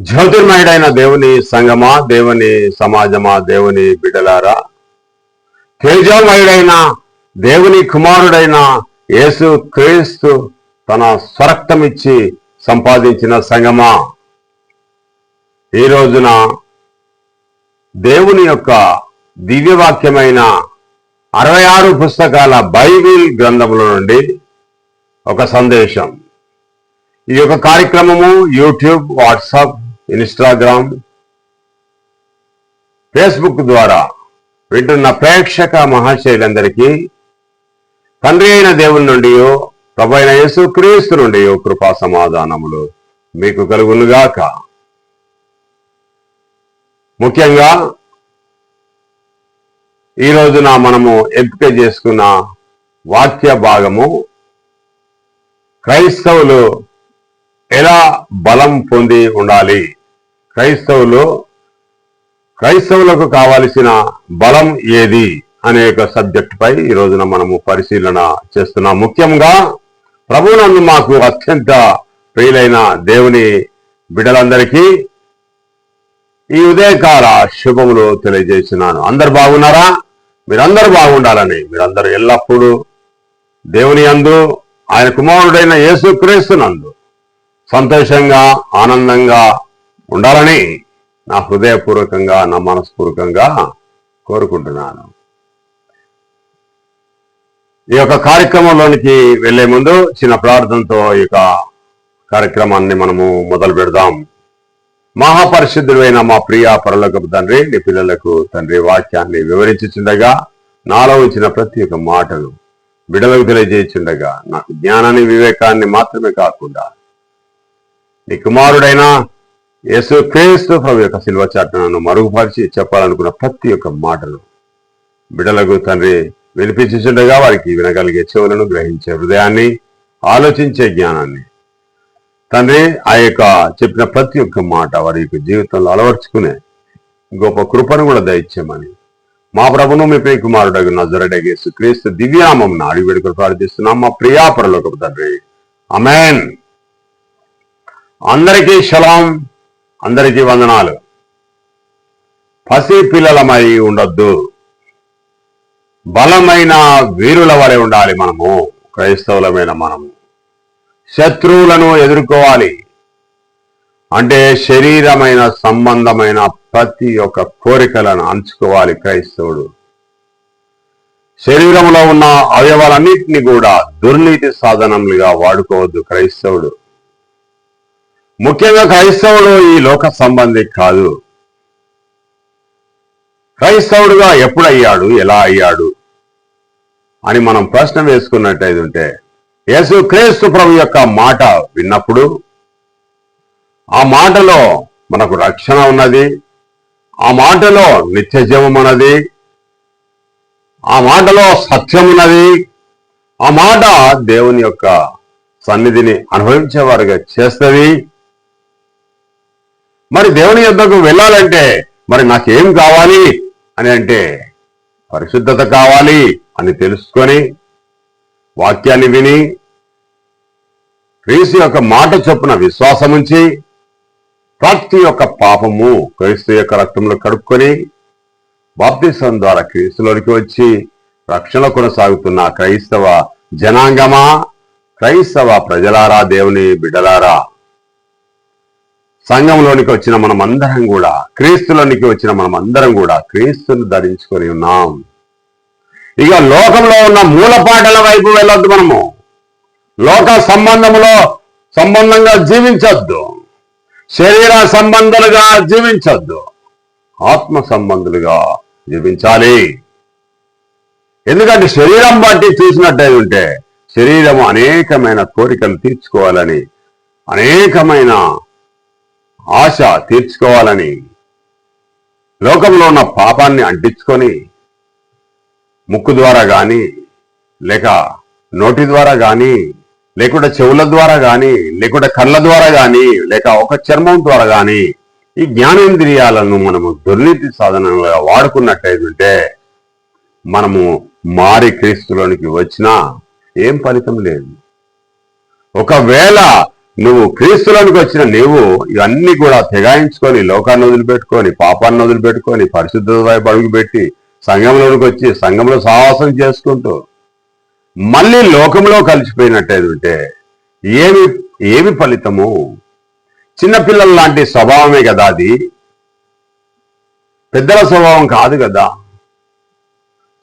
జ్యోతిర్మయుడైన దేవుని సంగమా దేవుని సమాజమా దేవుని బిడ్డలారా? తేజోమయుడైన దేవుని కుమారుడైన యేసు క్రీస్తు తన స్వరక్తమిచ్చి సంపాదించిన సంగమా. ఈ రోజున దేవుని యొక్క దివ్యవాక్యమైన అరవై ఆరు పుస్తకాల బైబిల్ గ్రంథముల నుండి ఒక సందేశం. ఈ యొక్క కార్యక్రమము యూట్యూబ్ వాట్సాప్ ఇన్స్టాగ్రామ్ ఫేస్బుక్ ద్వారా వింటున్న ప్రేక్షక మహాశైలందరికీ తండ్రి అయిన దేవుని నుండి ప్రభు అయిన యేసు క్రీస్తు నుండి కృపా సమాధానములు మీకు కలుగునుగాక. ముఖ్యంగా ఈ రోజున మనము ఎంపిక చేసుకున్న వాక్య భాగము క్రైస్తవులు ఎలా బలం పొంది ఉండాలి? క్రైస్తవులు క్రైస్తవులకు కావలసిన బలం ఏది అనే ఒక సబ్జెక్ట్ పై ఈ రోజున మనము పరిశీలన చేస్తున్నాం. ముఖ్యంగా ప్రభునందు మాకు అత్యంత ప్రియులైన దేవుని బిడ్డలందరికీ ఈ ఉదయకాల శుభములు తెలియజేస్తున్నాను. అందరు బాగున్నారా? మీరందరూ బాగుండాలని మీరందరూ ఎల్లప్పుడూ దేవుని అందు ఆయన కుమారుడైన యేసు క్రీస్తునందు సంతోషంగా ఆనందంగా ఉండాలని నా హృదయపూర్వకంగా నా మనస్పూర్వకంగా కోరుకుంటున్నాను. ఈ యొక్క కార్యక్రమంలోనికి వెళ్ళే ముందు చిన్న ప్రార్థనతో ఈ యొక్క కార్యక్రమాన్ని మనము మొదలు పెడదాం. మహాపరిశుద్ధుడైన మా ప్రియ పరలోకపు తండ్రి నీ పిల్లలకు తండ్రి వాక్యాన్ని వివరించుచుండగా నాలో ఉంచిన ప్రతి ఒక్క మాటను బిడలకు తెలియజేయుచుండగా నాకు జ్ఞానాన్ని వివేకాన్ని మాత్రమే కాకుండా నీ కుమారుడైన యేసు క్రీస్తు ప్రభు యొక్క శిల్వ చాటనను మరుగుపరిచి చెప్పాలనుకున్న ప్రతి ఒక్క మాటను బిడలకు తండ్రి వినిపించుచుండగా వారికి వినగలిగే చెవులను గ్రహించే హృదయాన్ని ఆలోచించే జ్ఞానాన్ని. తండ్రి ఆ యొక్క చెప్పిన ప్రతి ఒక్క మాట వారి యొక్క జీవితంలో అలవర్చుకునే గొప్ప కృపను కూడా దయచేయమని మా ప్రభును మీ ప్రియ కుమారుడు నజరడగేసు క్రీస్తు దివ్యామం నాడి వేడుకలు ప్రార్థిస్తున్నాం. మా ప్రియాపరలోకపు తండ్రి. అమెన్ అందరికీ శలాం అందరికీ వందనాలు. పసి పిల్లలమై ఉండొద్దు. బలమైన వీరుల వలె ఉండాలి మనము క్రైస్తవులమైన మనము. శత్రువులను ఎదుర్కోవాలి. అంటే శరీరమైన సంబంధమైన ప్రతి ఒక్క కోరికలను అంచుకోవాలి క్రైస్తవుడు. శరీరంలో ఉన్న అవయవాలన్నింటినీ కూడా దుర్నీతి సాధనములుగా వాడుకోవద్దు క్రైస్తవుడు. ముఖ్యంగా క్రైస్తవుడు ఈ లోక సంబంధి కాదు. క్రైస్తవుడుగా ఎప్పుడయ్యాడు? ఎలా అయ్యాడు? అని మనం ప్రశ్న వేసుకున్నట్టయితే ఉంటే యేసు క్రీస్తు ప్రభు యొక్క మాట విన్నప్పుడు ఆ మాటలో మనకు రక్షణ ఉన్నది. ఆ మాటలో నిత్య జీవం ఉన్నది. ఆ మాటలో సత్యం ఉన్నది. ఆ మాట దేవుని యొక్క సన్నిధిని అనుభవించేవారుగా చేస్తుంది. మరి దేవుని యొద్దకు వెళ్ళాలంటే మరి నాకేం కావాలి అని అంటే పరిశుద్ధత కావాలి అని తెలుసుకొని వాక్యాన్ని విని క్రీస్తు యొక్క మాట చొప్పున విశ్వాసం ఉంచి ప్రతి యొక్క పాపము క్రీస్తు యొక్క రక్తంలో కడుక్కొని బాప్తిసం ద్వారా క్రీస్తులోనికి వచ్చి రక్షణ కొనసాగుతున్న క్రైస్తవ జనాంగమా? క్రైస్తవ ప్రజలారా దేవుని బిడ్డలారా? సంఘంలోనికి వచ్చిన మనం అందరం కూడా క్రీస్తులోనికి వచ్చిన మనం అందరం కూడా క్రీస్తును ధరించుకొని ఉన్నాం. ఇక లోకంలో ఉన్న మూలపాటల వైపు వెళ్ళొద్దు మనము. లోక సంబంధములో సంబంధంగా జీవించొద్దు. శరీర సంబంధాలుగా జీవించొద్దు. ఆత్మ సంబంధులుగా జీవించాలి. ఎందుకంటే శరీరం బట్టి చూసినట్టయితే ఉంటే శరీరం అనేకమైన కోరికలు తీర్చుకోవాలని అనేకమైన ఆశ తీర్చుకోవాలని లోకంలో ఉన్న పాపాన్ని అంటించుకొని ముక్కు ద్వారా గాని లేక నోటి ద్వారా గాని లేకుంటే చెవుల ద్వారా గాని లేకుంటే కళ్ళ ద్వారా గాని లేక ఒక చర్మం ద్వారా గాని ఈ జ్ఞానేంద్రియాలను మనము దుర్నీతి సాధనంగా వాడుకున్నట్టయితే మనము మారి క్రీస్తులోనికి వచ్చినా ఏం ఫలితం లేదు. ఒకవేళ నువ్వు క్రీస్తులోనికి వచ్చిన నీవు ఇవన్నీ కూడా తెగాయించుకొని లోకాన్ని వదిలిపెట్టుకొని పాపాన్ని వదిలిపెట్టుకొని పరిశుద్ధత వైపు అడుగుపెట్టి సంఘంలోనికి వచ్చి సంఘంలో సాహసం చేసుకుంటూ మళ్ళీ లోకంలో కలిసిపోయినట్టయితే ఏమి ఏమి ఫలితము? చిన్నపిల్లల లాంటి స్వభావమే కదా అది? పెద్దల స్వభావం కాదు కదా?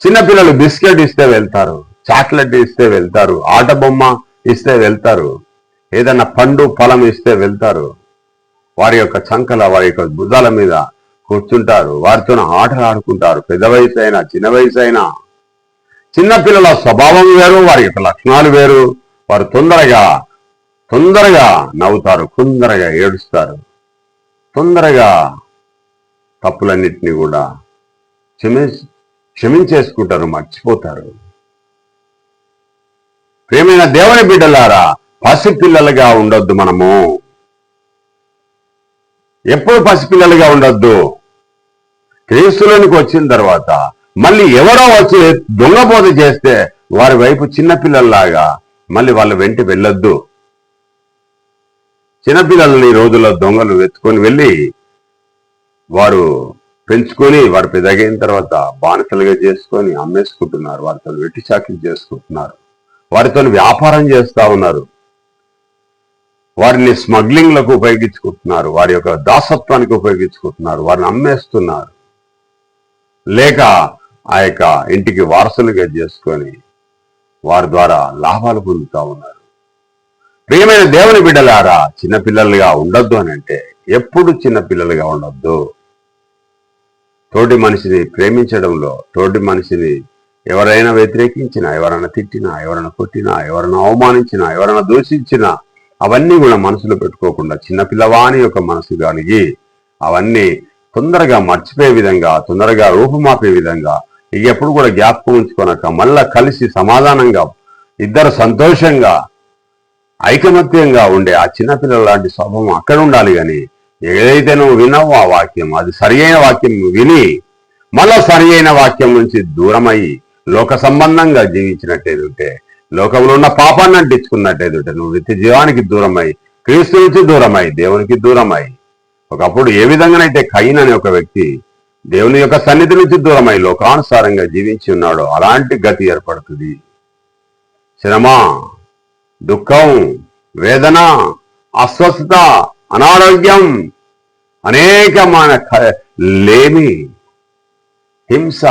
చిన్నపిల్లలు బిస్కెట్ ఇస్తే వెళ్తారు చాక్లెట్ ఇస్తే వెళ్తారు ఆట బొమ్మ ఇస్తే వెళ్తారు ఏదన్నా పండు ఫలం ఇస్తే వెళ్తారు. వారి యొక్క చంకల వారి యొక్క భుజాల మీద కూర్చుంటారు. వారితో ఆటలు ఆడుకుంటారు. పెద్ద వయసు అయినా చిన్న వయసు అయినా. చిన్నపిల్లల స్వభావం వేరు వారి యొక్క లక్షణాలు వేరు. వారు తొందరగా తొందరగా నవ్వుతారు తొందరగా ఏడుస్తారు. తొందరగా తప్పులన్నింటినీ కూడా క్షమి క్షమించేసుకుంటారు మర్చిపోతారు. ప్రేమైన దేవుని బిడ్డలారా పసిపిల్లలుగా ఉండొద్దు మనము. ఎప్పుడు పసిపిల్లలుగా ఉండొద్దు? క్రీస్తులోనికి వచ్చిన తర్వాత. మళ్ళీ ఎవరో వచ్చి దొంగబోధ చేస్తే వారి వైపు చిన్నపిల్లల్లాగా మళ్ళీ వాళ్ళ వెంట వెళ్ళొద్దు. చిన్నపిల్లల్ని ఈ రోజుల్లో దొంగలు వెతుకొని వెళ్ళి వారు పెంచుకొని వారు పెద్దగైన తర్వాత బానిసలుగా చేసుకొని అమ్మేసుకుంటున్నారు. వారితో వెట్టి చాకిరి చేసుకుంటున్నారు. వారితో వ్యాపారం చేస్తా ఉన్నారు. వారిని స్మగ్లింగ్లకు ఉపయోగించుకుంటున్నారు. వారి యొక్క దాసత్వానికి ఉపయోగించుకుంటున్నారు. వారిని అమ్మేస్తున్నారు. లేక ఆ యొక్క ఇంటికి వారసులుగా చేసుకొని వారి ద్వారా లాభాలు పొందుతా ఉన్నారు. ప్రియమైన దేవుని బిడ్డలారా చిన్నపిల్లలుగా ఉండొద్దు అని అంటే ఎప్పుడు చిన్నపిల్లలుగా ఉండొద్దు. తోటి మనిషిని ప్రేమించడంలో తోటి మనిషిని ఎవరైనా వ్యతిరేకించినా ఎవరైనా తిట్టినా ఎవరైనా కొట్టినా ఎవరైనా అవమానించినా ఎవరైనా దూషించినా అవన్నీ కూడా మనసులో పెట్టుకోకుండా చిన్నపిల్లవాని యొక్క మనసు కలిగి అవన్నీ తొందరగా మర్చిపోయే విధంగా తొందరగా రూపుమాపే విధంగా ఇక ఎప్పుడు కూడా జ్ఞాపకం ఉంచుకోనక మళ్ళా కలిసి సమాధానంగా ఇద్దరు సంతోషంగా ఐకమత్యంగా ఉండే ఆ చిన్నపిల్లల లాంటి స్వభావం అక్కడ ఉండాలి కానీ ఏదైతే నువ్వు విన్నావో ఆ వాక్యం అది సరి అయిన వాక్యం విని మళ్ళా సరి అయిన వాక్యం నుంచి దూరమై లోక సంబంధంగా జీవించినట్టేదుంటే లోకంలో ఉన్న పాపాన్ని అంటించుకున్నట్టేదుంటే నువ్వు నిత్య జీవానికి దూరమై క్రీస్తు నుంచి దూరమై దేవునికి దూరమై. ఒకప్పుడు ఏ విధంగానైతే కయిన్ అనే ఒక వ్యక్తి దేవుని యొక్క సన్నిధి నుంచి దూరమై లోకానుసారంగా జీవించి ఉన్నాడో అలాంటి గతి ఏర్పడుతుంది. శ్రమ దుఃఖం వేదన అస్వస్థత అనారోగ్యం అనేకమైన క- లేమి హింస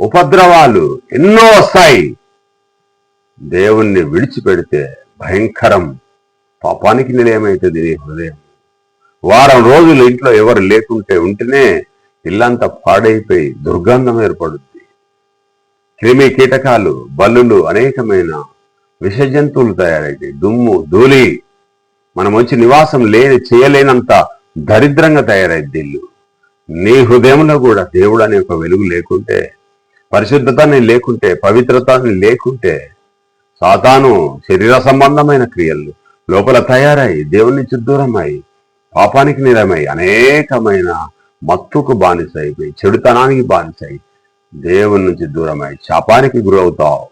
ఉపద్రవాలు ఎన్నో వస్తాయి. దేవుణ్ణి విడిచిపెడితే భయంకరం పాపానికి నిలయమైతుంది నీ హృదయం. వారం రోజులు ఇంట్లో ఎవరు లేకుంటే ఉంటేనే ఇల్లంతా పాడైపోయి దుర్గంధం ఏర్పడుద్ది. క్రిమి కీటకాలు బల్లులు అనేకమైన విష జంతువులు తయారైతాయి. దుమ్ము ధూళి మనం వచ్చి నివాసం లేని చేయలేనంత దరిద్రంగా తయారైద్ది ఇల్లు. నీ హృదయంలో కూడా దేవుడు అనే ఒక వెలుగు లేకుంటే పరిశుద్ధతని లేకుంటే పవిత్రతని లేకుంటే సాతాను శరీర సంబంధమైన క్రియలు లోపల తయారై దేవుని నుంచి దూరమై పాపానికి నిరమై అనేకమైన మత్తుకు బానిస అయిపోయి చెడుతనానికి బానిసై దేవుని నుంచి దూరమై శాపానికి గురవుతావు.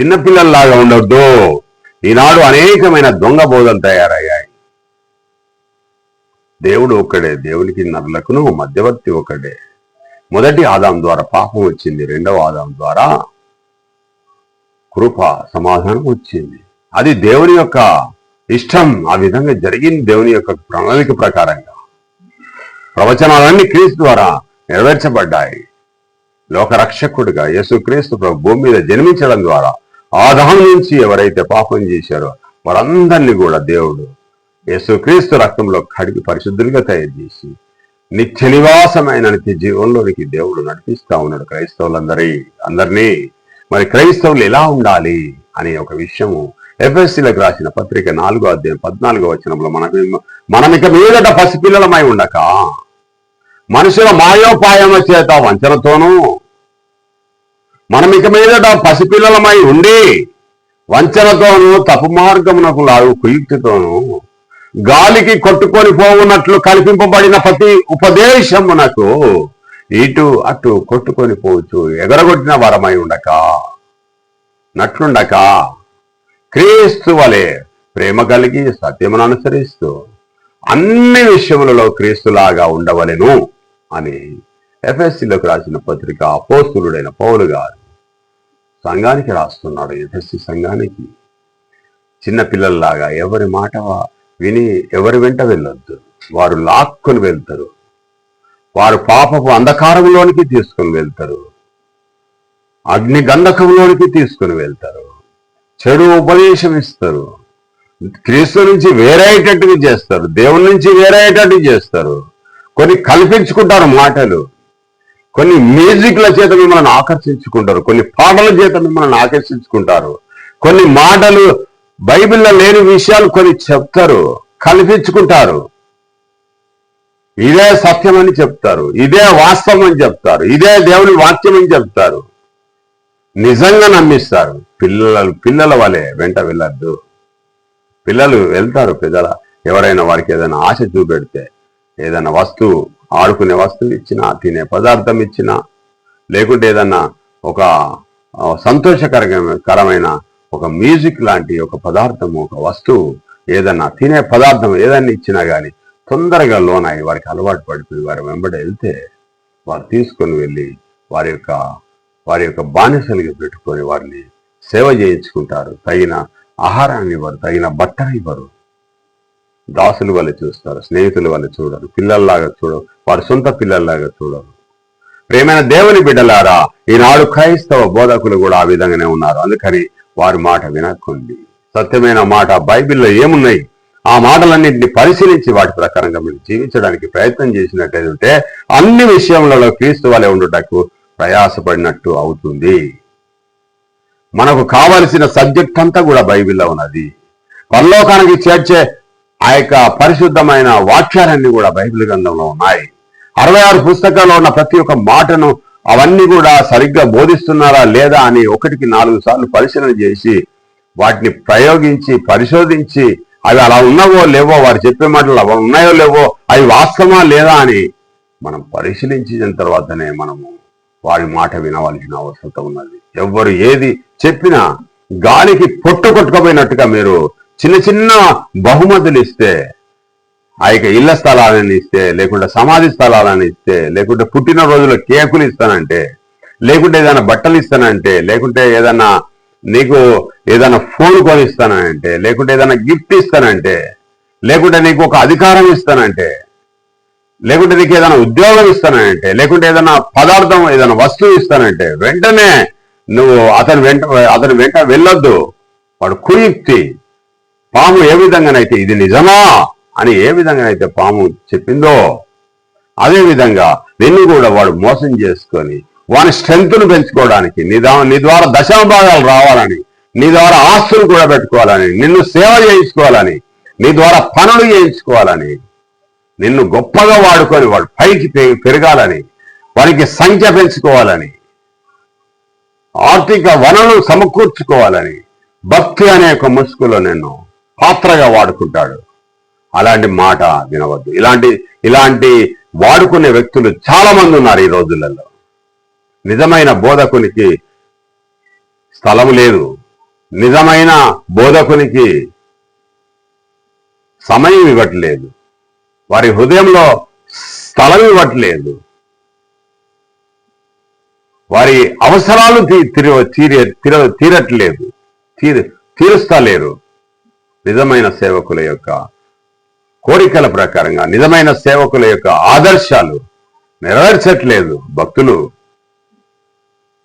చిన్నపిల్లల్లాగా ఉండొద్దు. ఈనాడు అనేకమైన దొంగ బోధలు తయారయ్యాయి. దేవుడు ఒక్కడే దేవునికి నరులకును మధ్యవర్తి ఒకడే మొదటి ఆదాం ద్వారా పాపం వచ్చింది రెండవ ఆదాం ద్వారా కృప సమాధానం వచ్చింది. అది దేవుని యొక్క ఇష్టం. ఆ విధంగా జరిగింది దేవుని యొక్క ప్రణాళిక ప్రకారంగా. ప్రవచనాలన్నీ క్రీస్తు ద్వారా నెరవేర్చబడ్డాయి. లోకరక్షకుడిగా యేసుక్రీస్తు భూమి మీద జన్మించడం ద్వారా ఆదాం నుంచి ఎవరైతే పాపం చేశారో వారందరినీ కూడా దేవుడు యేసుక్రీస్తు రక్తంలో కడిగి పరిశుద్ధులుగా తయారు చేసి నిత్య నివాసమైన నిత్య జీవంలోనికి దేవుడు నడిపిస్తా ఉన్నాడు. క్రైస్తవులందరి అందరినీ మరి క్రైస్తవులు ఎలా ఉండాలి అనే ఒక విషయము ఎఫ్ఎస్సీలకు రాసిన పత్రిక నాలుగో అధ్యాయం పద్నాలుగో వచనంలో మనకు మనం ఇక మీదట పసిపిల్లలమై ఉండక. మనుషుల మాయోపాయం చేత వంచనతోనూ మనం ఇక మీదట పసిపిల్లలమై ఉండి వంచనతోనూ తప్పు మార్గమునకు లాగు కుయుక్తితోనూ గాలికి కొట్టుకొని పోవున్నట్లు కల్పింపబడిన ప్రతి ఉపదేశమునకు ఇటు అటు కొట్టుకొని పోవచ్చు. ఎగరగొట్టిన వరమై ఉండక. నట్లుండక. క్రీస్తు వలె ప్రేమ కలిగి సత్యమును అనుసరిస్తూ అన్ని విషయములలో క్రీస్తులాగా ఉండవలెను అని ఎఫ్ఎస్సిలోకి రాసిన పత్రిక అపోస్తులుడైన పౌలు గారు సంఘానికి రాస్తున్నాడు. ఎఫ్ఎస్సి సంఘానికి. చిన్న పిల్లల్లాగా ఎవరి మాట విని ఎవరి వెంట వెళ్ళొద్దు. వారు లాక్కొని వెళ్తారు. వారు పాపపు అంధకారంలోనికి తీసుకొని వెళ్తారు. అగ్ని గంధకంలోనికి తీసుకొని వెళ్తారు. చెడు ఉపదేశం ఇస్తారు. క్రీస్తు నుంచి వేరేటట్టుగా చేస్తారు. దేవుని నుంచి వేరేటట్టు చేస్తారు. కొన్ని కల్పించుకుంటారు మాటలు. కొన్ని మ్యూజిక్ల చేత మిమ్మల్ని ఆకర్షించుకుంటారు. కొన్ని పాటల చేత మిమ్మల్ని ఆకర్షించుకుంటారు. కొన్ని మాటలు బైబిల్లో లేని విషయాలు కొన్ని చెప్తారు. కల్పించుకుంటారు. ఇదే సత్యం అని చెప్తారు ఇదే వాస్తవం అని చెప్తారు ఇదే దేవుని వాక్యం అని చెప్తారు. నిజంగా నమ్మిస్తారు. పిల్లలు పిల్లల వలె వెంట వెళ్ళద్దు. పిల్లలు వెళ్తారు పెద్దల ఎవరైనా వారికి ఏదైనా ఆశ చూపెడితే ఏదైనా వస్తువు ఆడుకునే వస్తువు ఇచ్చినా తినే పదార్థం ఇచ్చినా లేకుంటే ఏదన్నా ఒక సంతోషకరమైన కరమైన ఒక మ్యూజిక్ లాంటి ఒక పదార్థం ఒక వస్తువు ఏదన్నా తినే పదార్థం ఏదన్నా ఇచ్చినా కానీ తొందరగా లోనై వారికి అలవాటు పడిపోయి వారి వెంబడి వెళ్తే వారు తీసుకొని వెళ్ళి వారి యొక్క వారి యొక్క బానిసలుగా పెట్టుకొని వారిని సేవ చేయించుకుంటారు. తగిన ఆహారాన్ని ఇవ్వరు తగిన బట్టని ఇవ్వరు. దాసులు వల్ల చూస్తారు స్నేహితుల వల్ల చూడరు పిల్లల్లాగా చూడరు వారి సొంత పిల్లల్లాగా చూడరు. ప్రేమైన దేవుని బిడ్డలారా ఈనాడు క్రైస్తవ బోధకులు కూడా ఆ విధంగానే ఉన్నారు. అందుకని వారి మాట వినకండి. సత్యమైన మాట బైబిల్లో ఏమున్నాయి? ఆ మాటలన్నింటినీ పరిశీలించి వాటి ప్రకారంగా మీరు జీవించడానికి ప్రయత్నం చేసినట్టయితే అన్ని విషయములలో క్రీస్తు వలె ఉండటకు ప్రయాసపడినట్టు అవుతుంది. మనకు కావలసిన సబ్జెక్ట్ అంతా కూడా బైబిల్లో ఉన్నది. పరలోకానికి చేర్చే ఆ యొక్క పరిశుద్ధమైన వాక్యాలన్నీ కూడా బైబిల్ గ్రంథంలో ఉన్నాయి. అరవై ఆరు పుస్తకాల్లో ఉన్న ప్రతి ఒక్క మాటను అవన్నీ కూడా సరిగ్గా బోధిస్తున్నారా లేదా అని ఒకటికి నాలుగు సార్లు పరిశీలన చేసి వాటిని ప్రయోగించి పరిశోధించి అవి అలా ఉన్నావో లేవో వారు చెప్పే మాటలు అవి ఉన్నాయో లేవో అవి వాస్తవమా లేదా అని మనం పరిశీలించిన తర్వాతనే మనము వారి మాట వినవలసిన అవసరం ఉన్నది. ఎవ్వరు ఏది చెప్పినా గాలికి పొట్టు కొట్టుకపోయినట్టుగా మీరు చిన్న చిన్న బహుమతులు ఇస్తే ఆ యొక్క ఇళ్ళ స్థలాలను ఇస్తే లేకుంటే సమాధి స్థలాలను ఇస్తే లేకుంటే పుట్టినరోజులో కేకులు ఇస్తానంటే లేకుంటే ఏదైనా బట్టలు ఇస్తానంటే లేకుంటే ఏదైనా నీకు ఏదైనా ఫోన్ కొనిస్తానంటే లేకుంటే ఏదైనా గిఫ్ట్ ఇస్తానంటే లేకుంటే నీకు ఒక అధికారం ఇస్తానంటే లేకుంటే నీకు ఏదైనా ఉద్యోగం ఇస్తానంటే లేకుంటే ఏదైనా పదార్థం ఏదైనా వస్తువు ఇస్తానంటే వెంటనే నువ్వు అతని వెంట అతని వెంట వెళ్ళొద్దు. వాడు కుయుక్తి. పాము ఏ విధంగానైతే ఇది నిజమా అని ఏ విధంగానైతే పాము చెప్పిందో అదే విధంగా నిన్ను కూడా వాడు మోసం చేసుకొని వాని స్ట్రెంగ్త్ను పెంచుకోవడానికి నీ నీ ద్వారా దశాభాగాలు రావాలని నీ ద్వారా ఆస్తులు కూడా పెట్టుకోవాలని నిన్ను సేవ చేయించుకోవాలని నీ ద్వారా పనులు చేయించుకోవాలని నిన్ను గొప్పగా వాడుకొని వాడు పైకి పెరగాలని వారికి సంఖ్య పెంచుకోవాలని ఆర్థిక వనరులు సమకూర్చుకోవాలని భక్తి అనే ఒక ముసుగులో నిన్ను పాత్రగా వాడుకుంటాడు. అలాంటి మాట వినవద్దు. ఇలాంటి ఇలాంటి వాడుకునే వ్యక్తులు చాలా మంది ఉన్నారు ఈ రోజులలో. నిజమైన బోధకునికి స్థలము లేదు. నిజమైన బోధకునికి సమయం ఇవ్వట్లేదు. వారి హృదయంలో స్థలం ఇవ్వట్లేదు. వారి అవసరాలు తీ- తీరే తీర- తీరట్లేదు. తీరు తీరుస్తలేరు. నిజమైన సేవకుల యొక్క కోరికల ప్రకారంగా నిజమైన సేవకుల యొక్క ఆదర్శాలు నెరవేర్చట్లేదు. భక్తులు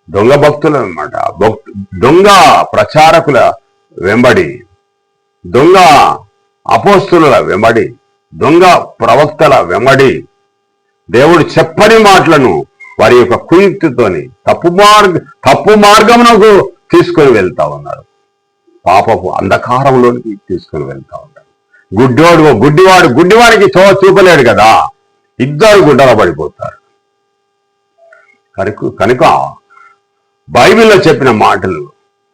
దొంగ భక్తులు అనమాట భక్తు దొంగ ప్రచారకుల వెంబడి దొంగ అపోస్తుల వెంబడి దొంగ ప్రవక్తల వెంబడి దేవుడు చెప్పని మాటలను వారి యొక్క కుయుక్తితోని తప్పు మార్గ తప్పు మార్గమునకు తీసుకొని వెళ్తా ఉన్నారు. పాపపు అంధకారంలోనికి తీసుకొని వెళ్తా ఉన్నారు. గుడ్డోడు గుడ్డివాడు గుడ్డివాడికి చో చూపలేడు కదా. ఇద్దరు గుడ్డల పడిపోతారు. కనుక కనుక బైబిల్లో చెప్పిన మాటలు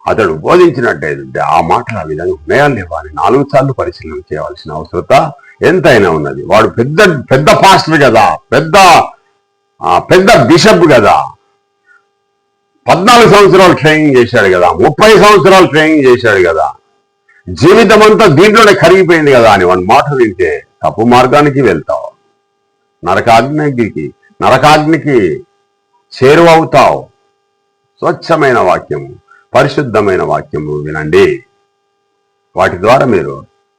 అతడు బోధించినట్టయితే ఆ మాటలు ఆ విధంగా ఉన్నాయా లేవా అని నాలుగు సార్లు పరిశీలన చేయవలసిన అవసరత ఎంతైనా ఉన్నది. వాడు పెద్ద పెద్ద పాస్టర్ కదా పెద్ద ఆ, పెద్ద బిషప్ కదా. పద్నాలుగు సంవత్సరాలు ట్రైనింగ్ చేశాడు కదా ముప్పై సంవత్సరాలు ట్రైనింగ్ చేశాడు కదా. జీవితం అంతా దీంట్లోనే కరిగిపోయింది కదా అని వాడి మాట వింటే తప్పు మార్గానికి వెళ్తావు. నరకాగ్నికి నరకాగ్నికి చేరువవుతావు. స్వచ్ఛమైన వాక్యము పరిశుద్ధమైన వాక్యము వినండి. వాటి ద్వారా మీరు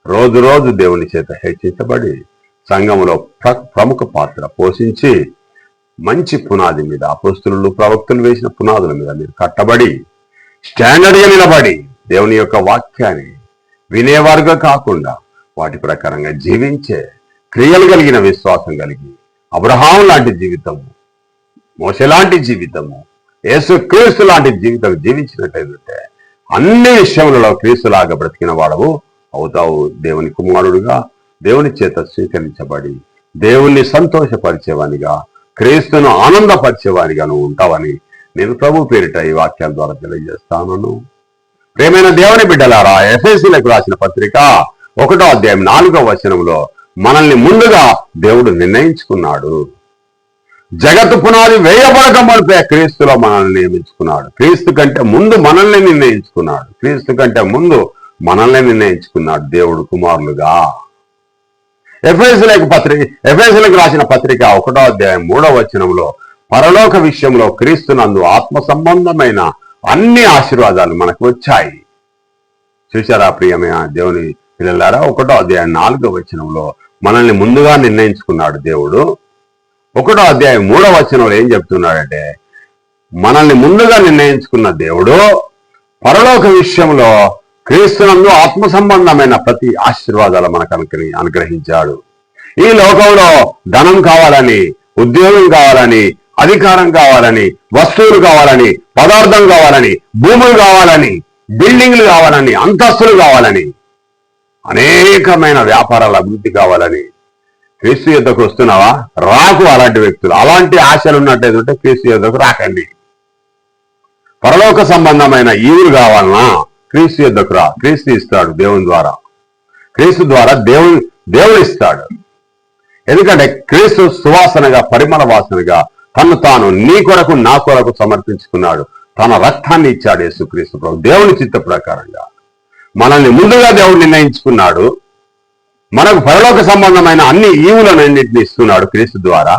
రోజు రోజు దేవుని చేత హెచ్చించబడి సంఘములో ప్ర- ప్రముఖ పాత్ర పోషించి మంచి పునాది మీద అపోస్తులు ప్రవక్తులు వేసిన పునాదుల మీద మీరు కట్టబడి స్టాండర్డ్గా నిలబడి దేవుని యొక్క వాక్యాన్ని వినేవారుగా కాకుండా వాటి ప్రకారంగా జీవించే క్రియలు కలిగిన విశ్వాసం కలిగి అబ్రహాం లాంటి జీవితము మోస లాంటి జీవితము యేసుక్రీస్తు లాంటి జీవితం జీవించినట్లయితే అన్ని విషయములలో క్రీస్తులాగా బ్రతికిన వాడవు అవుతావు దేవుని కుమారుడుగా దేవుని చేత స్వీకరించబడి దేవుణ్ణి సంతోషపరిచేవానిగా క్రీస్తును ఆనందపరిచేవానిగా నువ్వు ఉంటావని నేను ప్రభు పేరిట ఈ వాక్యాల ద్వారా తెలియజేస్తాను ప్రేమైన దేవుని బిడ్డలారా ఎస్ఎస్సీలకు రాసిన పత్రిక ఒకటో అధ్యాయం నాలుగో వచనంలో మనల్ని ముందుగా దేవుడు నిర్ణయించుకున్నాడు. జగత్తు పునాది వేయబడక మునిపే క్రీస్తులో మనల్ని నియమించుకున్నాడు. క్రీస్తు కంటే ముందు మనల్ని నిర్ణయించుకున్నాడు. క్రీస్తు కంటే ముందు మనల్ని నిర్ణయించుకున్నాడు దేవుడు కుమారులుగా. ఎఫ్ఎస్లకు పత్రిక ఎఫ్ఎస్లకు రాసిన పత్రిక ఒకటో అధ్యాయం మూడో వచనంలో పరలోక విషయంలో క్రీస్తునందు ఆత్మ సంబంధమైన అన్ని ఆశీర్వాదాలు మనకు వచ్చాయి. చూసారా ప్రియమైన దేవుని పిల్లలారా? ఒకటో అధ్యాయం నాలుగో వచనంలో మనల్ని ముందుగా నిర్ణయించుకున్నాడు దేవుడు. ఒకటో అధ్యాయం మూడో వచనంలో ఏం చెప్తున్నాడంటే మనల్ని ముందుగా నిర్ణయించుకున్న దేవుడు పరలోక విషయంలో క్రీస్తునందు ఆత్మ సంబంధమైన ప్రతి ఆశీర్వాదాలు మనకు అనుగ్రహి అనుగ్రహించాడు. ఈ లోకంలో ధనం కావాలని ఉద్యోగం కావాలని అధికారం కావాలని వస్తువులు కావాలని పదార్థం కావాలని భూములు కావాలని బిల్డింగ్లు కావాలని అంతస్తులు కావాలని అనేకమైన వ్యాపారాల అభివృద్ధి కావాలని క్రీస్తు యుద్ధకు వస్తున్నావా? రాకు అలాంటి వ్యక్తులు. అలాంటి ఆశలు ఉన్నట్టయితే క్రీస్తు యుద్ధకు రాకండి. పరలోక సంబంధమైన ఈవులు కావాలన్నా క్రీస్తు యుద్ధకు రా. క్రీస్తు ఇస్తాడు దేవుని ద్వారా. క్రీస్తు ద్వారా దేవుని దేవుడు ఇస్తాడు. ఎందుకంటే క్రీస్తు సువాసనగా పరిమళ వాసనగా తను తాను నీ కొరకు నా కొరకు సమర్పించుకున్నాడు. తన రక్తాన్ని ఇచ్చాడు యేసుక్రీస్తు ప్రభు. దేవుని చిత్త ప్రకారంగా మనల్ని ముందుగా దేవుడు నిర్ణయించుకున్నాడు. మనకు పరలోక సంబంధమైన అన్ని ఈవులన్నింటినీ ఇస్తున్నాడు క్రీస్తు ద్వారా.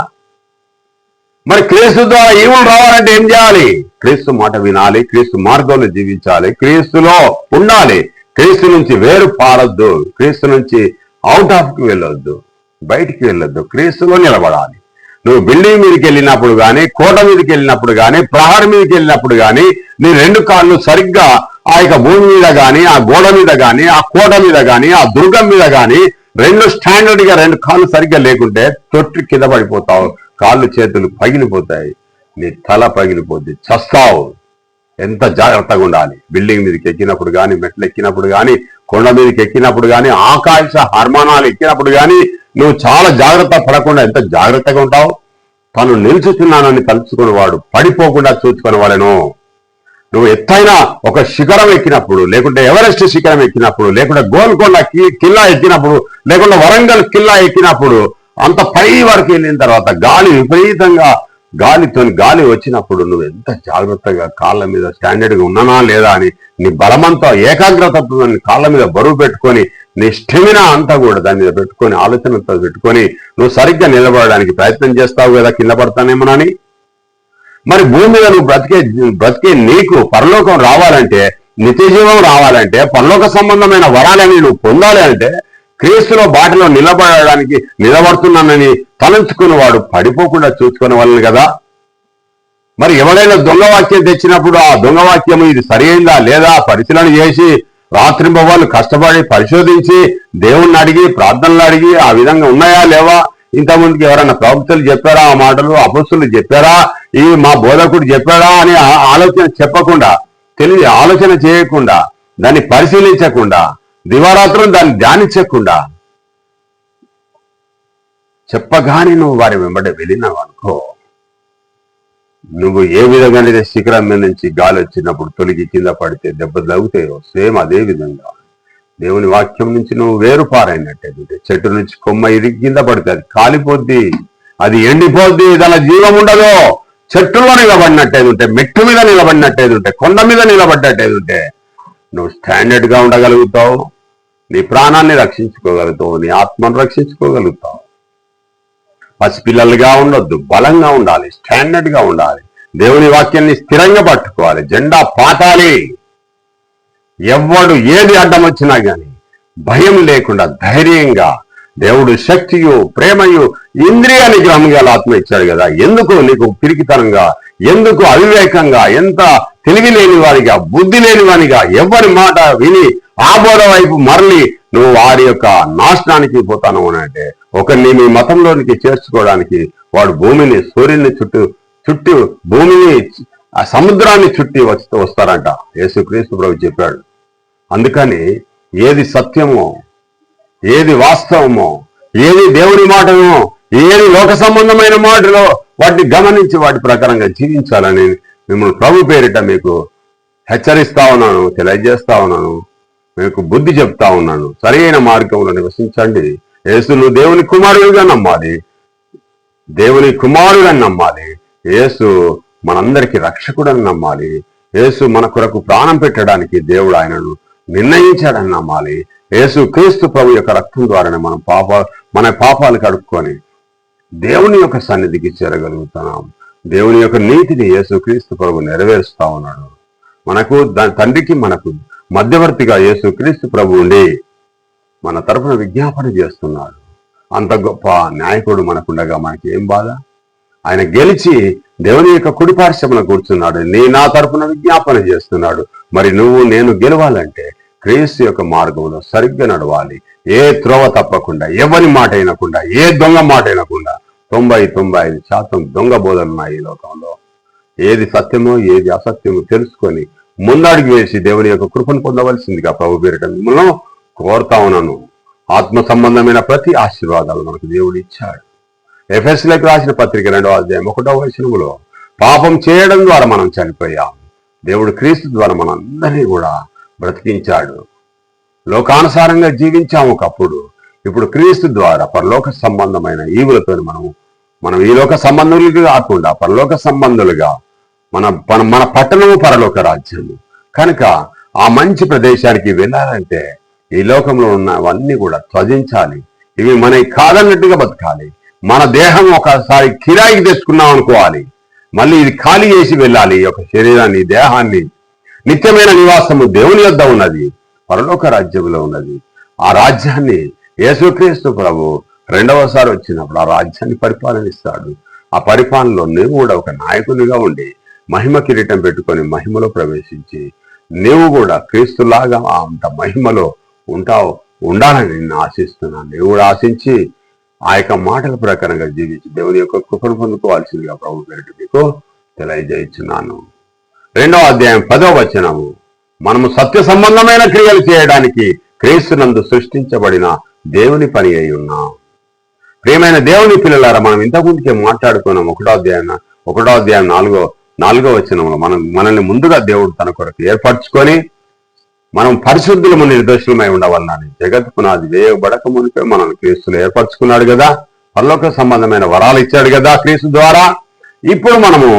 మరి క్రీస్తు ద్వారా ఈవులు రావాలంటే ఏం చేయాలి? క్రీస్తు మాట వినాలి క్రీస్తు మార్గంలో జీవించాలి క్రీస్తులో ఉండాలి. క్రీస్తు నుంచి వేరు పారొద్దు క్రీస్తు నుంచి అవుట్ ఆఫ్కి వెళ్ళొద్దు బయటికి వెళ్ళొద్దు క్రీస్తులో నిలబడాలి. నువ్వు బిల్డింగ్ మీదకి వెళ్ళినప్పుడు కానీ కోట మీదకి వెళ్ళినప్పుడు కానీ ప్రహారం మీదకి వెళ్ళినప్పుడు కానీ నీ రెండు కాళ్ళు సరిగ్గా ఆ యొక్క భూమి మీద కానీ ఆ గోడ మీద కానీ ఆ కోట మీద కానీ ఆ దుర్గం మీద కానీ రెండు స్టాండర్డ్గా రెండు కాళ్ళు సరిగ్గా లేకుంటే తొట్టి కింద పడిపోతావు. కాళ్ళు చేతులు పగిలిపోతాయి. నీ తల పగిలిపోద్ది. చస్తావు. ఎంత జాగ్రత్తగా ఉండాలి. బిల్డింగ్ మీదకి ఎక్కినప్పుడు కానీ మెట్లు ఎక్కినప్పుడు కానీ కొండ మీదకి ఎక్కినప్పుడు కానీ ఆకాశ హార్మానాలు ఎక్కినప్పుడు కానీ నువ్వు చాలా జాగ్రత్త పడకుండా ఎంత జాగ్రత్తగా ఉంటావు? తను నిలుచుతున్నానని తలుచుకుని వాడు పడిపోకుండా చూసుకుని వాళ్ళను నువ్వు ఎత్తైన ఒక శిఖరం ఎక్కినప్పుడు లేకుంటే ఎవరెస్ట్ శిఖరం ఎక్కినప్పుడు లేకుంటే గోల్కొండ కి- కిల్లా ఎక్కినప్పుడు లేకుంటే వరంగల్ కిల్లా ఎక్కినప్పుడు అంత పై వరకు వెళ్ళిన తర్వాత గాలి విపరీతంగా గాలితో గాలి వచ్చినప్పుడు నువ్వు ఎంత జాగ్రత్తగా కాళ్ళ మీద స్టాండర్డ్గా ఉన్నానా లేదా అని నీ బలమంతా ఏకాగ్రతతో నీ కాళ్ళ మీద బరువు పెట్టుకొని నీ స్టెమినా అంతా కూడా దాని మీద పెట్టుకొని ఆలోచనతో పెట్టుకొని నువ్వు సరిగ్గా నిలబడడానికి ప్రయత్నం చేస్తావు కదా కింద పడతానేమోనని మరి భూమి మీద నువ్వు బ్రతికే బ్రతికే నీకు పరలోకం రావాలంటే నిత్యజీవం రావాలంటే పరలోక సంబంధమైన వరాలని నువ్వు పొందాలి అంటే క్రీస్తులో బాటలో నిలబడడానికి నిలబడుతున్నానని తలంచుకున్నవాడు పడిపోకుండా చూసుకునే వాళ్ళని కదా. మరి ఎవరైనా దొంగ వాక్యం తెచ్చినప్పుడు ఆ దొంగ వాక్యం ఇది సరైందా లేదా పరిశీలన చేసి రాత్రింబవాళ్ళు కష్టపడి పరిశోధించి దేవుణ్ణి అడిగి ప్రార్థనలు అడిగి ఆ విధంగా ఉన్నాయా లేవా? ఇంతకుముందుకు ఎవరైనా ప్రవక్తలు చెప్పారా? ఆ మాటలు అపస్సులు చెప్పారా? ఈ మా బోధకుడు చెప్పాడా అని ఆలోచన చెప్పకుండా తెలియ ఆలోచన చేయకుండా దాన్ని పరిశీలించకుండా దివారాత్రం దాన్ని ధ్యానించకుండా చెప్పగానే నువ్వు వారి వెంబడి వెళ్ళినావు అనుకో. నువ్వు ఏ విధంగా అయితే శిఖరం మీద నుంచి గాలి వచ్చినప్పుడు తొలిగి కింద పడితే దెబ్బ తగ్గుతాయో సేమ్ అదే విధంగా. దేవుని వాక్యం నుంచి నువ్వు వేరు పారైనట్టే చెట్టు నుంచి కొమ్మ ఇరిగి కింద పడితే అది కాలిపోద్ది. అది ఎండిపోద్ది. దాని జీవం ఉండదు. చెట్టులో నిలబడినట్టేది ఉంటే మెట్టు మీద నిలబడినట్టేది ఉంటే కొండ మీద నిలబడ్డట్టేది ఉంటే నువ్వు స్టాండర్డ్గా ఉండగలుగుతావు నీ ప్రాణాన్ని రక్షించుకోగలుగుతావు నీ ఆత్మను రక్షించుకోగలుగుతావు. పసిపిల్లలుగా ఉండొద్దు బలంగా ఉండాలి స్టాండర్డ్గా ఉండాలి. దేవుని వాక్యాన్ని స్థిరంగా పట్టుకోవాలి జెండా పాతాలి. ఎవ్వడు ఏది అడ్డం వచ్చినా గాని భయం లేకుండా ధైర్యంగా దేవుడు శక్తియు ప్రేమయు ఇంద్రియ నిగ్రహం గల ఆత్మ ఇచ్చాడు కదా. ఎందుకు నీకు పిరికితనంగా ఎందుకు అవివేకంగా ఎంత తెలివి లేని వారిగా బుద్ధి లేని వారిగా ఎవరి మాట విని ఆబోధ వైపు మరలి నువ్వు వారి యొక్క నాశనానికి పోతాను అంటే ఒకరిని మీ మతంలోనికి చేర్చుకోవడానికి వాడు భూమిని సూర్యుని చుట్టూ చుట్టూ భూమిని ఆ సముద్రాన్ని చుట్టి వస్తూ వస్తారంట. యేసుక్రీస్తు ప్రభు చెప్పాడు. అందుకని ఏది సత్యమో ఏది వాస్తవమో ఏది దేవుని మాటనో ఏది లోక సంబంధమైన మాటలో వాటిని గమనించి వాటి ప్రకారంగా జీవించాలని మిమ్మల్ని ప్రభు పేరిట మీకు హెచ్చరిస్తా ఉన్నాను తెలియజేస్తా ఉన్నాను మీకు బుద్ధి చెప్తా ఉన్నాను. సరైన మార్గంలో నివసించండి. యేసును దేవుని కుమారుడిగా నమ్మాలి. దేవుని కుమారుడని నమ్మాలి. యేసు మనందరికీ రక్షకుడని నమ్మాలి. యేసు మన కొరకు ప్రాణం పెట్టడానికి దేవుడు ఆయనను నిర్ణయించాడని నమ్మాలి. యేసు క్రీస్తు ప్రభు యొక్క రక్తం ద్వారానే మనం పాప మన పాపాలు కడుక్కొని దేవుని యొక్క సన్నిధికి చేరగలుగుతున్నాం. దేవుని యొక్క నీతిని యేసు క్రీస్తు ప్రభు నెరవేరుస్తా ఉన్నాడు. మనకు దాని తండ్రికి మనకు మధ్యవర్తిగా యేసు క్రీస్తు ప్రభు ఉండి మన తరపున విజ్ఞాపన చేస్తున్నాడు. అంత గొప్ప నాయకుడు మనకుండగా మనకి ఏం బాధ? ఆయన గెలిచి దేవుని యొక్క కుడిపార్శ్వమున కూర్చున్నాడు. నీ నా తరపున విజ్ఞాపన చేస్తున్నాడు. మరి నువ్వు నేను గెలవాలంటే క్రీస్తు యొక్క మార్గంలో సరిగ్గా నడవాలి. ఏ త్రోవ తప్పకుండా ఎవరి మాట అయినకుండా ఏ దొంగ మాట అయినకుండా తొంభై తొంభై ఐదు శాతం దొంగ బోధలున్నాయి ఈ లోకంలో. ఏది సత్యమో ఏది అసత్యమో తెలుసుకొని ముందడుగు వేసి దేవుని యొక్క కృపను పొందవలసిందిగా ప్రభు పేరిట మిమ్మల్ని కోరుతా ఉన్నాను. ఆత్మ సంబంధమైన ప్రతి ఆశీర్వాదాలు మనకు దేవుడు ఇచ్చాడు. ఎఫ్ఎస్లకు రాసిన పత్రిక రెండవ అధ్యాయం ఒకటో వచనములో పాపం చేయడం ద్వారా మనం చనిపోయాం. దేవుడు క్రీస్తు ద్వారా మనందరినీ కూడా బ్రతికించాడు. లోకానుసారంగా జీవించాము ఒకప్పుడు. ఇప్పుడు క్రీస్తు ద్వారా పరలోక సంబంధమైన ఈవులతో మనము మనం ఈ లోక సంబంధులుగా కాకుండా పరలోక సంబంధులుగా మన మన- పట్టణము పరలోక రాజ్యము. కనుక ఆ మంచి ప్రదేశానికి వెళ్ళాలంటే ఈ లోకంలో ఉన్నవన్నీ కూడా త్వజించాలి. ఇవి మనకి కాదన్నట్టుగా బతకాలి. మన దేహం ఒకసారి కిరాయికి తెచ్చుకున్నాం అనుకోవాలి మళ్ళీ ఇది ఖాళీ చేసి వెళ్ళాలి. ఈ యొక్క శరీరాన్ని దేహాన్ని నిత్యమైన నివాసము దేవుని వద్ద ఉన్నది పరలోక రాజ్యంలో ఉన్నది. ఆ రాజ్యాన్ని యేసుక్రీస్తు ప్రభు రెండవసారి వచ్చినప్పుడు ఆ రాజ్యాన్ని పరిపాలనిస్తాడు. ఆ పరిపాలనలో నువ్వు కూడా ఒక నాయకునిగా ఉండి మహిమ కిరీటం పెట్టుకొని మహిమలో ప్రవేశించి నీవు కూడా క్రీస్తులాగా అంత మహిమలో ఉంటావు ఉండాలని నేను ఆశిస్తున్నాను. నీవు కూడా ఆశించి ఆ యొక్క మాటల ప్రకారంగా జీవించి దేవుని యొక్క కృపను పొందుకోవాల్సిందిగా ప్రభు పేరిట మీకు తెలియజేస్తున్నాను. రెండవ అధ్యాయం పదవ వచనము. మనము సత్య సంబంధమైన క్రియలు చేయడానికి క్రీస్తునందు సృష్టించబడిన దేవుని పని అయి ఉన్నాం. ప్రియమైన దేవుని పిల్లలారా మనం ఇంతకుముందుకే మాట్లాడుకున్నాం ఒకటో అధ్యాయం ఒకటో అధ్యాయం నాలుగో నాలుగో వచనంలో మనం మనల్ని ముందుగా దేవుడు తన కొరకు ఏర్పరచుకొని మనం పరిశుద్ధులము నిర్దోషులమై ఉండవాలని జగత్ పునాది వేయబడక మునిపే మనల్ని క్రీస్తులు ఏర్పరచుకున్నాడు కదా పరలోక సంబంధమైన వరాలు ఇచ్చాడు కదా క్రీస్తు ద్వారా. ఇప్పుడు మనము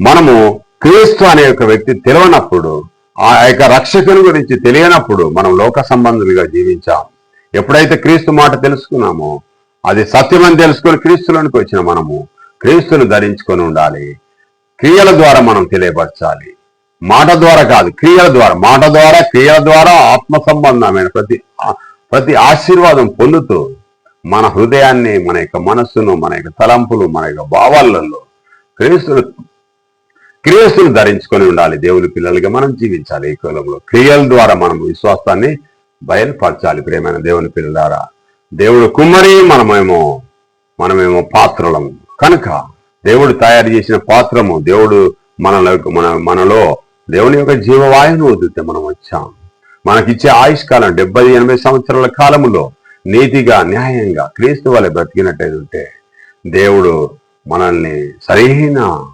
మనము క్రీస్తు అనే ఒక వ్యక్తి తెలియనప్పుడు ఆ యొక్క రక్షకుని గురించి తెలియనప్పుడు మనం లోక సంబంధులుగా జీవించాం. ఎప్పుడైతే క్రీస్తు మాట తెలుసుకున్నామో అది సత్యమని తెలుసుకొని క్రీస్తులోనికి వచ్చిన మనము క్రీస్తును ధరించుకొని ఉండాలి. క్రియల ద్వారా మనం తెలియపరచాలి. మాట ద్వారా కాదు క్రియల ద్వారా మాట ద్వారా క్రియల ద్వారా ఆత్మ సంబంధమైన ప్రతి ప్రతి ఆశీర్వాదం పొందుతూ మన హృదయాన్ని మన యొక్క మనస్సును మన యొక్క తలంపులు మన యొక్క భావాలలో క్రీస్తును క్రియస్తులు ధరించుకొని ఉండాలి. దేవుని పిల్లలుగా మనం జీవించాలి ఈ కులంలో. క్రియల ద్వారా మనం విశ్వాసాన్ని బయలుపరచాలి. ప్రేమైన దేవుని పిల్లలారా దేవుడు కుమ్మరి మనమేమో మనమేమో పాత్రలం. కనుక దేవుడు తయారు చేసిన పాత్రము దేవుడు మనలో మన మనలో దేవుని యొక్క జీవవాయువును వదిలితే మనం వచ్చాం. మనకిచ్చే ఆయుష్కాలం డెబ్బై ఎనభై సంవత్సరాల కాలములో నీతిగా న్యాయంగా క్రీస్తు వల్ల బ్రతికినట్టయితే దేవుడు మనల్ని సరైన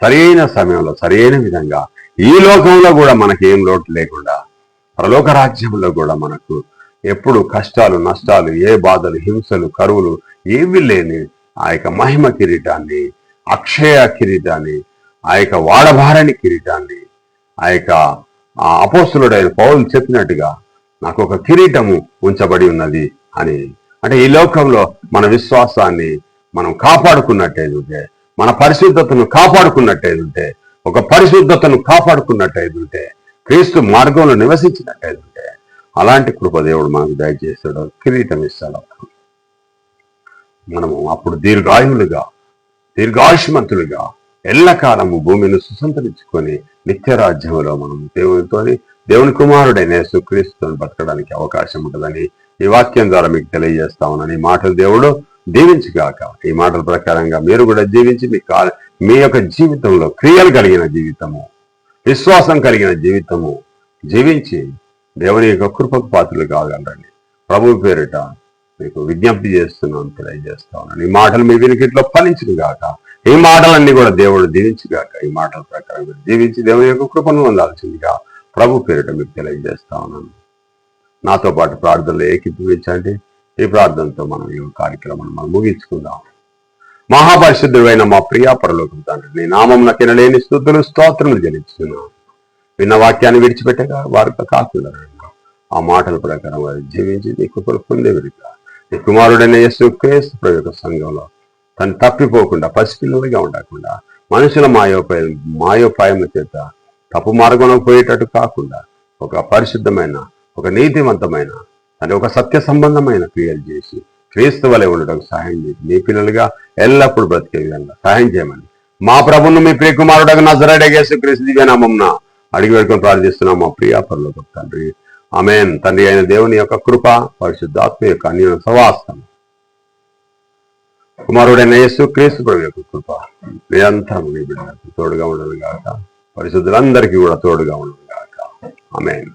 సరైన సమయంలో సరైన విధంగా ఈ లోకంలో కూడా మనకి ఏం లోటు లేకుండా పరలోక రాజ్యంలో కూడా మనకు ఎప్పుడు కష్టాలు నష్టాలు ఏ బాధలు హింసలు కరువులు ఏవి లేని ఆ యొక్క మహిమ కిరీటాన్ని అక్షయ కిరీటాన్ని ఆ యొక్క వాడభారని కిరీటాన్ని ఆ యొక్క ఆ అపోస్తులుడైన పౌరులు చెప్పినట్టుగా నాకు ఒక కిరీటము ఉంచబడి ఉన్నది అని. అంటే ఈ లోకంలో మన విశ్వాసాన్ని మనం కాపాడుకున్నట్టయితే మన పరిశుద్ధతను కాపాడుకున్నట్టయితే ఒక పరిశుద్ధతను కాపాడుకున్నట్టయితే క్రీస్తు మార్గంలో నివసించినట్టయితే అలాంటి కృప దేవుడు మనకు దయచేస్తాడు కిరీటం ఇస్తాడు మనము అప్పుడు దీర్ఘాయువులుగా దీర్ఘాయుష్మంతులుగా ఎల్లకాలము భూమిని సుసంతరించుకొని నిత్య రాజ్యంలో మనం దేవునితో దేవుని కుమారుడైన యేసుక్రీస్తుని బతకడానికి అవకాశం ఉంటుందని ఈ వాక్యం ద్వారా మీకు తెలియజేస్తామనని మాటలు దేవుడు దీవించుగాక. ఈ మాటల ప్రకారంగా మీరు కూడా జీవించి మీ కా మీ యొక్క జీవితంలో క్రియలు కలిగిన జీవితము విశ్వాసం కలిగిన జీవితము జీవించి దేవుని యొక్క కృపకు పాత్రలు కాగలరండి. ప్రభు పేరిట మీకు విజ్ఞప్తి చేస్తున్నాను తెలియజేస్తా ఉన్నాను. ఈ మాటలు మీ వినికిట్లో ఫలించిన గాక ఈ మాటలన్నీ కూడా దేవుడు దీవించుగాక. ఈ మాటల ప్రకారం మీరు జీవించి దేవుని యొక్క కృపను పొందాల్సిందిగా ప్రభు పేరిట మీకు తెలియజేస్తా ఉన్నాను. నాతో పాటు ప్రార్థనలు ఏకీపించండి ఈ ప్రార్థనతో మనం ఈ కార్యక్రమాన్ని మనం ముగించుకుందాం. మహాపరిశుద్ధుడైన మా ప్రియా పరలోకం తండ్రి నీ నామం నకినలేని స్థుతులు స్తోత్రములు జనిస్తున్నాను విన్న వాక్యాన్ని విడిచిపెట్టగా వారితో కాకుండా ఆ మాటల ప్రకారం వారు జీవించి నీ కృపలు పొందేవిడిగా నీ కుమారుడైన యేసు క్రీస్తు ప్రయోగ సంఘంలో తను తప్పిపోకుండా పసిపిల్లలుగా ఉండకుండా మనుషుల మాయోపాయ మాయోపాయముల చేత తప్పు మార్గంలో పోయేటట్టు కాకుండా ఒక పరిశుద్ధమైన ఒక నీతివంతమైన అని ఒక సత్య సంబంధమైన క్రియలు చేసి క్రీస్తు వలె ఉండటం సహాయం చేసి మీ పిల్లలుగా ఎల్లప్పుడూ బ్రతికే విధంగా సహాయం చేయమని. మా ప్రభును మీ ప్రియకుమారుడగ నజరడగేసి క్రీస్తు దివ్యనామం అడిగి పెట్టుకొని ప్రార్థిస్తున్నాం మా ప్రియాపరులో తండ్రి ఆమెన్. తండ్రి అయిన దేవుని యొక్క కృప పరిశుద్ధాత్మ యొక్క అన్య సవాసం కుమారుడైన యేసు క్రీస్తు ప్రభు యొక్క కృప నిరంతరం మీ బిడ్డలకు తోడుగా ఉండదు కాక పరిశుద్ధులందరికీ కూడా తోడుగా ఉండదు కాక ఆమెన్.